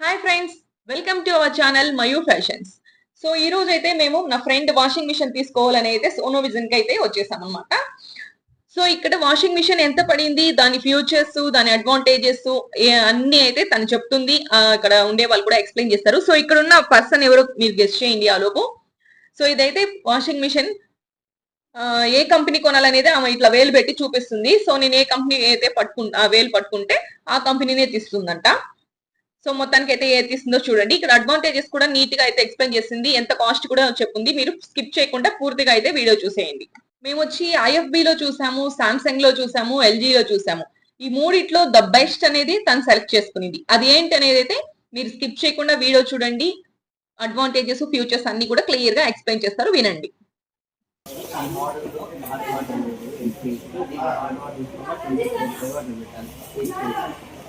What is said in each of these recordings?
Hi friends welcome to our channel Mayu fashions so ఈ రోజు అయితే మేము నా ఫ్రెండ్ వాషింగ్ మిషన్ తీసుకోవాలని అయితే సోనో విజన్కి అయితే వచ్చేసాం అనమాట సో ఇక్కడ వాషింగ్ మిషన్ ఎంత పడింది దాని ఫ్యూచర్స్ దాని అడ్వాంటేజెస్ అన్ని అయితే తను చెప్తుంది. ఇక్కడ ఉండే వాళ్ళు కూడా ఎక్స్ప్లెయిన్ చేస్తారు. సో ఇక్కడ ఉన్న పర్సన్ ఎవరో మీరు గెస్ట్ చేయండి ఆ లోపు. సో ఇదైతే వాషింగ్ మిషన్ ఏ కంపెనీ కొనాలనేది ఆమె ఇట్లా వేలు పెట్టి చూపిస్తుంది. సో నేను ఏ కంపెనీ అయితే పట్టుకుంటా వేలు పట్టుకుంటే ఆ కంపెనీనే తీస్తుందంట. సో మొత్తానికి అయితే ఏ తీసిందో చూడండి. ఇక్కడ అడ్వాంటేజెస్ కూడా నీట్గా అయితే ఎక్స్ప్లెయిన్ చేసింది. ఎంత కాస్ట్ కూడా చెప్పింది. మీరు స్కిప్ చేయకుండా పూర్తిగా అయితే వీడియో చూసేయండి. మేము వచ్చి ఐఎఫ్బి లో చూసాము సామ్సంగ్లో చూసాము ఎల్జీ లో చూసాము. ఈ మూడిట్లో ద బెస్ట్ అనేది తను సెలెక్ట్ చేసుకునింది. అది ఏంటి అనేది అయితే మీరు స్కిప్ చేయకుండా వీడియో చూడండి. అడ్వాంటేజెస్ ఫ్యూచర్స్ అన్ని కూడా క్లియర్గా ఎక్స్ప్లెయిన్ చేస్తారు. వినండి.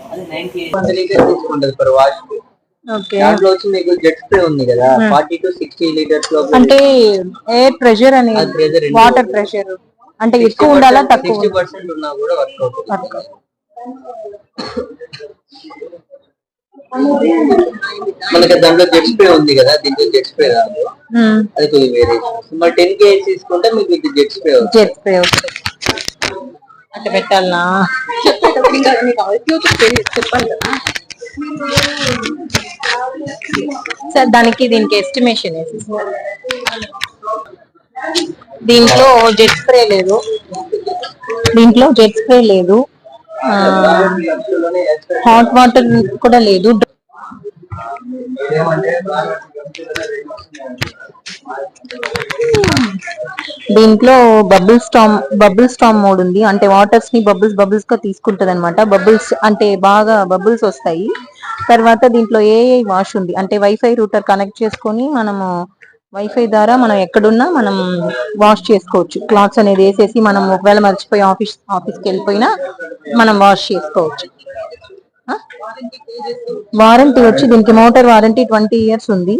అది 98 లీటర్ తీసుకుంటది పర్ వాష్ దాంట్లో వచ్చి మీకు జెట్ స్ప్రే ఉంది కదా ఫార్టీ టు సిక్స్టీ లీటర్స్లో అంటే ఎయిర్ ప్రెషర్ అని అది pressure రెండు- వాటర్ ప్రెషర్? అంటే ఎక్కువ ఉండాలా తక్కువ సిక్స్టీ పర్సెంట్ ఉన్నా కూడా వర్క్ అవుతుంది. మనకి దాంట్లో జెట్ స్ప్రే ఉంది కదా దీంట్లో జెట్ స్ప్రే రాదు. అది కొద్దిగా వేరే మరి టెన్ కేజీ తీసుకుంటే మీకు ఇది జెట్ స్ప్రే అవుతుంది. జెట్ స్ప్రే అట్లా పెట్టాలనా? సార్ దానికి దీనికి ఎస్టిమేషన్ దీంట్లో జెట్ స్ప్రే లేదు. దీంట్లో జెట్ స్ప్రే లేదు. హాట్ వాటర్ కూడా లేదు. దీంట్లో bubble storm bubble storm mode ఉంది. అంటే వాటర్స్ని బబుల్స్ బబుల్స్గా తీసుకుంటది అనమాట బబుల్స్ అంటే బాగా బబుల్స్ వస్తాయి. తర్వాత దీంట్లో ఏఐ వాష్ ఉంది. అంటే వైఫై రూటర్ కనెక్ట్ చేసుకొని మనము వైఫై ద్వారా మనం ఎక్కడున్నా మనం వాష్ చేసుకోవచ్చు. క్లాత్స్ అనేది వేసేసి మనం ఒకవేళ మర్చిపోయి ఆఫీస్ ఆఫీస్కి వెళ్ళిపోయినా మనం వాష్ చేసుకోవచ్చు. వారంటీ వచ్చి దీనికి మోటార్ వారంటీ ట్వంటీ ఇయర్స్ ఉంది.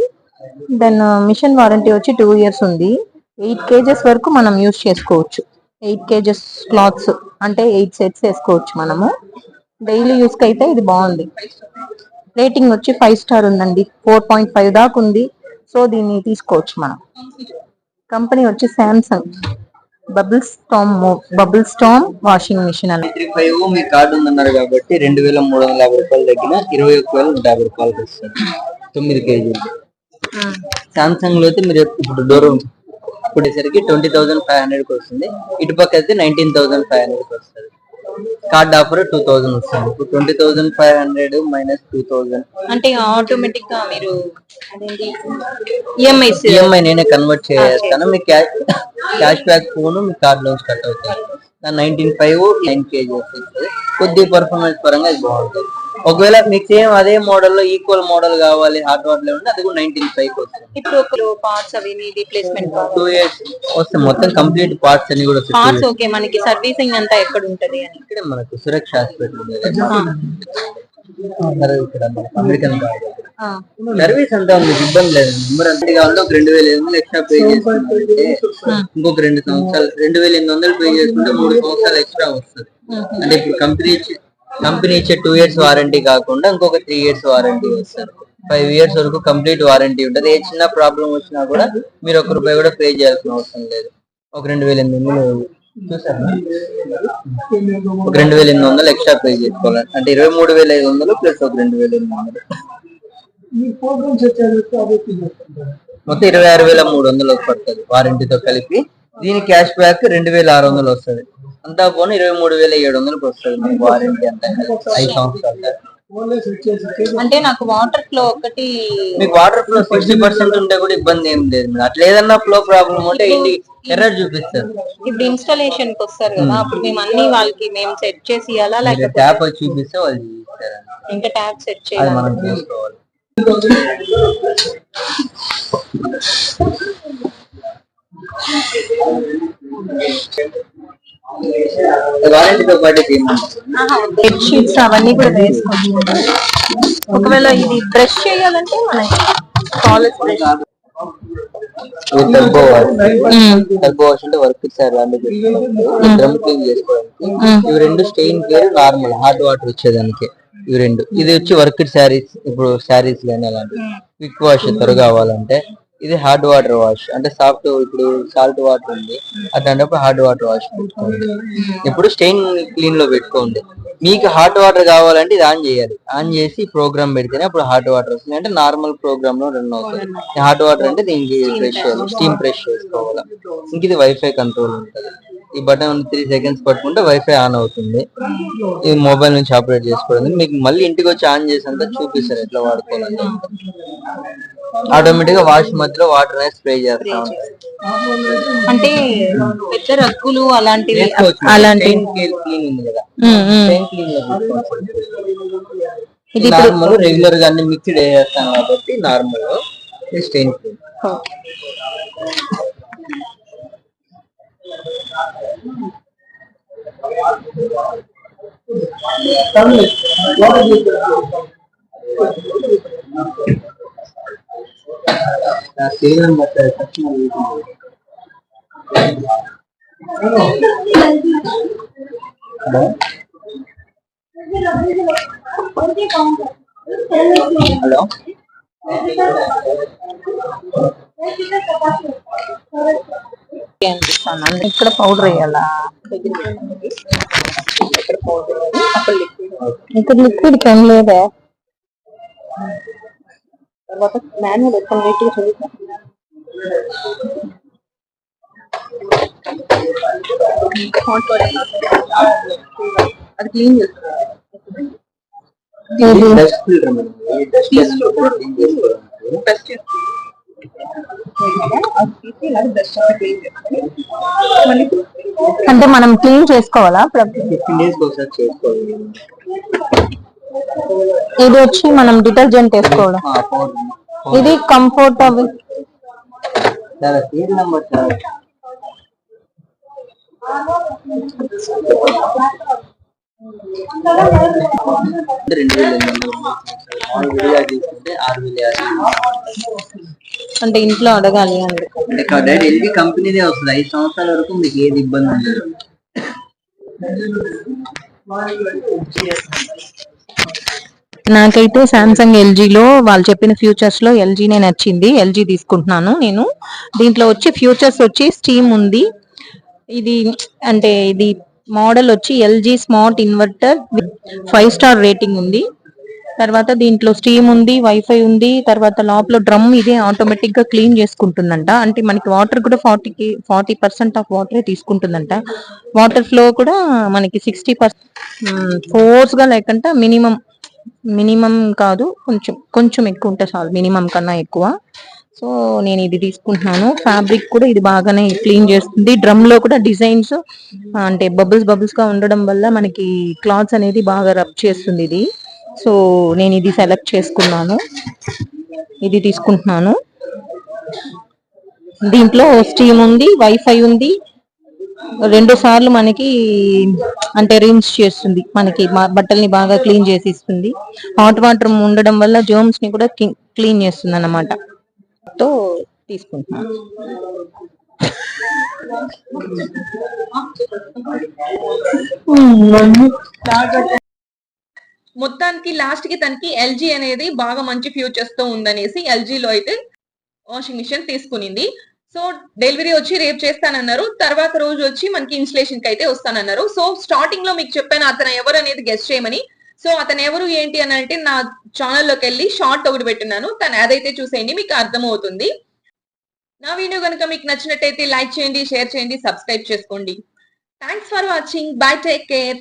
దెన్ మిషన్ వారంటీ వచ్చి టూ ఇయర్స్ ఉంది. ఎయిట్ కేజెస్ వరకు మనం యూస్ చేసుకోవచ్చు. ఎయిట్ కేజెస్ క్లాత్స్ అంటే ఎయిట్ సెట్స్ వేసుకోవచ్చు మనము. డైలీ యూస్కి అయితే ఇది బాగుంది. రేటింగ్ వచ్చి ఫైవ్ స్టార్ ఉందండి. ఫోర్ పాయింట్ ఫైవ్ దాకా ఉంది. సో దీన్ని తీసుకోవచ్చు మనం. కంపెనీ వచ్చి Samsung bubble storm bubble storm washing machine అని. త్రీ ఫైవ్ మీ కార్డు ఉందన్నారు కాబట్టి రెండు వేల మూడు వందల యాభై రూపాయలు తగ్గిన ఇరవై ఒక్క వేల నూట యాభై రూపాయలకి వస్తుంది. తొమ్మిది కేజీలు. సామ్సంగ్లో అయితే మీరు ఇప్పుడు దూరం ఇప్పటిసరికి ట్వంటీ థౌసండ్ ఫైవ్ హండ్రెడ్కి వస్తుంది. ఇటు పక్క అయితే నైన్టీన్ థౌసండ్ ఫైవ్ హండ్రెడ్కి వస్తుంది. కార్డ్ ఆఫర్ టూ థౌసండ్ వస్తుంది. Twenty thousand five hundred minus two thousand అంటే ఆటోమేటిక్గా మీరు ఈఎంఐస్ ఈఎంఐ నేనే కన్వర్ట్ చేస్తాను. మీ క్యాష్ క్యాష్ బ్యాక్ ఫోన్ మీ కార్డ్లో కట్ అవుతుంది నైన్టీన్ ఫైవ్ నైన్ కేజీ వస్తుంది కొద్ది పర్ఫార్మెన్స్ పరంగా అది బాగుంటుంది. ఒకవేళ మీకు సేమ్ అదే మోడల్లో ఈక్వల్ మోడల్ కావాలి హాట్ వాటర్ ఉంటే అది కూడా నైన్టీన్ ఫైవ్ వస్తుంది. ఇప్పుడు పార్ట్స్ అవి రీప్లేస్మెంట్ టూ ఇయర్స్ వస్తే మొత్తం కంప్లీట్ పార్ట్స్ అన్ని కూడా. పార్ట్స్ ఓకే మనకి సర్వీసింగ్ అంతా ఎక్కడ ఉంటది అని. ఇక్కడే మనకు సురక్ష హాస్పిటల్ ఉంది. ఇక్కడ అమెరికన్ సర్వీస్ అంతా మీకు ఇబ్బంది లేదు. నెంబర్ అంతే కావాలంటే ఒక రెండు వేల ఐదు వందలు ఎక్స్ట్రా పే చేసుకుంటే ఇంకొక రెండు సంవత్సరాలు రెండు వేల ఎనిమిది వందలు పే చేసుకుంటే మూడు సంవత్సరాలు ఎక్స్ట్రా వస్తుంది. అంటే ఇప్పుడు కంపెనీ కంపెనీ ఇచ్చే టూ ఇయర్స్ వారంటీ కాకుండా ఇంకొక త్రీ ఇయర్స్ వారంటీ ఇస్తారు. ఫైవ్ ఇయర్స్ వరకు కంప్లీట్ వారంటీ ఉంటుంది. ఏ చిన్న ప్రాబ్లం వచ్చినా కూడా మీరు ఒక రూపాయి కూడా పే చేయాల్సిన అవసరం లేదు. ఒక రెండు వేల ఎనిమిది వందలు ఒక రెండు వేల ఎనిమిది వందలు ఎక్స్ట్రా పే చేసుకోవాలి. అంటే ఇరవై మూడు వేల ఐదు వందలు ప్లస్ ఒక రెండు వేల ఎనిమిది వందలు. మొత్తం ఇరవై ఆరు వేల మూడు వందలు పడుతుంది వారంటీతో కలిపి. దీని క్యాష్ బ్యాక్ రెండు వేల ఆరు వందలు వస్తుంది. అంతా పోను ఇరవై మూడు వేల ఏడు వందలకు వస్తుంది మీకు వారంటీ అంతా. ఐదు సంవత్సరాలు అంటే నాకు వాటర్ ఫ్లో ఒకటి మీకు వాటర్ ఫ్లో సిక్స్టీ పర్సెంట్ ఉంటే కూడా ఇబ్బంది ఏం లేదు అట్లా ఏదన్నా ఫ్లో ప్రాబ్లం ఉంటే ఇంటి ఎర్రర్ చూపిస్తారు. ఇప్పుడు ఇన్స్టాలేషన్కి వస్తారు కదా అప్పుడు మేము అన్ని వాళ్ళకి మేము సెట్ చేసి ఇవ్వాలా లేకపోతే ట్యాప్ వచ్చి చూపిస్తే వాళ్ళు చూపిస్తారు. ఇంకా ట్యాబ్ సెట్ చేయాలి? మనం చేసుకోవాలి. వారంటీతో పాటు ఏమన్నా బెడ్ షీట్స్ అవన్నీ కూడా వేసుకోవచ్చు. ఒకవేళ ఇది బ్రష్ చేయాలంటే మనకి college brush turbo wash turbo wash అంటే వర్క్ ఇచ్చారు డ్రమ్ క్లీన్ చేసుకోవడానికి. ఇవి రెండు stain care normal hot water వచ్చేదానికి. ఇవి రెండు. ఇది వచ్చి వర్క్ శారీస్ ఇప్పుడు శారీస్ కానీ అలాంటివి. క్విక్ వాష్ త్వరగా అవ్వాలంటే ఇది హార్డ్ వాటర్ వాష్. అంటే సాఫ్ట్ ఇప్పుడు సాల్ట్ వాటర్ ఉంది. అట్లాంటప్పుడు హార్డ్ వాటర్ వాష్ పెట్టుకోండి. ఇప్పుడు స్టెయిన్ క్లీన్లో పెట్టుకోండి. మీకు హాట్ వాటర్ కావాలంటే ఇది ఆన్ చేయాలి. ఆన్ చేసి ప్రోగ్రామ్ పెడితేనే అప్పుడు హాట్ వాటర్ వస్తుంది. అంటే నార్మల్ ప్రోగ్రామ్లో రన్ అవుతుంది. హాట్ వాటర్ అంటే దీనికి ప్రెష్ చేయాలి స్టీమ్ ప్రెష్ చేసుకోవాలి. ఇంక ఇది వైఫై కంట్రోల్ ఉంటుంది. ఈ బటన్ త్రీ సెకండ్స్ పట్టుకుంటే వైఫై ఆన్ అవుతుంది. ఇది మొబైల్ నుంచి ఆపరేట్ చేసుకోవడం మీకు మళ్ళీ ఇంటికి వచ్చి ఆన్ చేసేంత చూపిస్తారు ఎట్లా వాడుకోవాలని ఆటోమేటిక్గా వాష్ మధ్యలో వాటర్ అనేది స్ప్రే చేస్తా. అంటే పెద్ద రగ్గులు అలాంటివి. అలాంటి clean ఉంది కదా. పెట్టుకోవచ్చు. ఇది నార్మల్ రెగ్యులర్గా అన్ని మిక్స్డ్ వేస్తాం కాబట్టి normal stain clean Tamil, what is it? The same but the exceptional reason. Hello. Hello. Hello. అనిపిస్తాను ఇక్కడ పౌడర్ వేయాలా? ఇక్కడ లిక్విడ్ ఏం లేదా? తర్వాత మాన్యువల్ చదువుతాను అది క్లీన్ అంటే మనం క్లీన్ చేసుకోవాలా? చేసుకోవాలి ఇది వచ్చి మనం డిటర్జెంట్ వేసుకోవడం ఇది కంఫర్ట్ అవి రెండు వేల ఆరు వేల అంటే ఇంట్లో అడగాలి అంటే డైరెక్ట్ ఎల్జీ కంపెనీదే వస్తుంది. ఐదు సంవత్సరాల వరకు మీకు ఏది ఇబ్బంది ఉండదు. నాకైతే సామ్సంగ్ ఎల్జీలో వాళ్ళు చెప్పిన ఫ్యూచర్స్లో ఎల్జీనే నచ్చింది. ఎల్జీ తీసుకుంటున్నాను నేను. దీంట్లో వచ్చి ఫ్యూచర్స్ వచ్చి స్టీమ్ ఉంది. ఇది అంటే ఇది మోడల్ వచ్చి LG smart inverter five star rating ఉంది. తర్వాత దీంట్లో స్టీమ్ ఉంది వైఫై ఉంది తర్వాత లోపల డ్రమ్ ఇదే ఆటోమేటిక్గా క్లీన్ చేసుకుంటుందంట. అంటే మనకి వాటర్ కూడా ఫార్టీకి ఫార్టీ పర్సెంట్ ఆఫ్ వాటరే తీసుకుంటుందంట. వాటర్ ఫ్లో కూడా మనకి సిక్స్టీ పర్సెంట్ ఫోర్స్గా లేకుండా మినిమం మినిమం కాదు కొంచెం కొంచెం ఎక్కువ ఉంటే చాలు మినిమం కన్నా ఎక్కువ. సో నేను ఇది తీసుకుంటున్నాను. ఫ్యాబ్రిక్ కూడా ఇది బాగానే క్లీన్ చేస్తుంది. డ్రమ్లో కూడా డిజైన్స్ అంటే బబుల్స్ బబుల్స్గా ఉండడం వల్ల మనకి క్లాత్స్ అనేది బాగా రబ్ చేస్తుంది ఇది. సో నేను ఇది సెలెక్ట్ చేసుకున్నాను. ఇది తీసుకుంటున్నాను. దీంట్లో స్టీమ్ ఉంది వైఫై ఉంది. రెండు సార్లు మనకి అంటే రిన్స్ చేస్తుంది. మనకి బట్టల్ని బాగా క్లీన్ చేసి ఇస్తుంది హాట్ వాటర్ ఉండడం వల్ల జర్మ్స్ని కూడా క్లీన్ చేస్తుంది అన్నమాట తో తీసుకుంటున్నాను మొత్తానికి లాస్ట్కి తనకి ఎల్జీ అనేది బాగా మంచి ఫ్యూచర్స్తో ఉందనేసి ఎల్జీలో అయితే వాషింగ్ మిషన్ తీసుకునింది. సో డెలివరీ వచ్చి రేపు చేస్తానన్నారు. తర్వాత రోజు వచ్చి మనకి ఇన్స్టలేషన్కి అయితే వస్తానన్నారు. సో స్టార్టింగ్లో మీకు చెప్పాను అతను ఎవరు అనేది గెస్ట్ చేయమని. సో అతను ఎవరు ఏంటి అని అంటే నా ఛానల్లోకి వెళ్ళి షార్ట్ ఒకటి పెట్టినాను తను అదైతే చూసేయండి మీకు అర్థమవుతుంది. నా వీడియో కనుక మీకు నచ్చినట్టయితే లైక్ చేయండి షేర్ చేయండి సబ్స్క్రైబ్ చేసుకోండి. Thanks for watching bye take care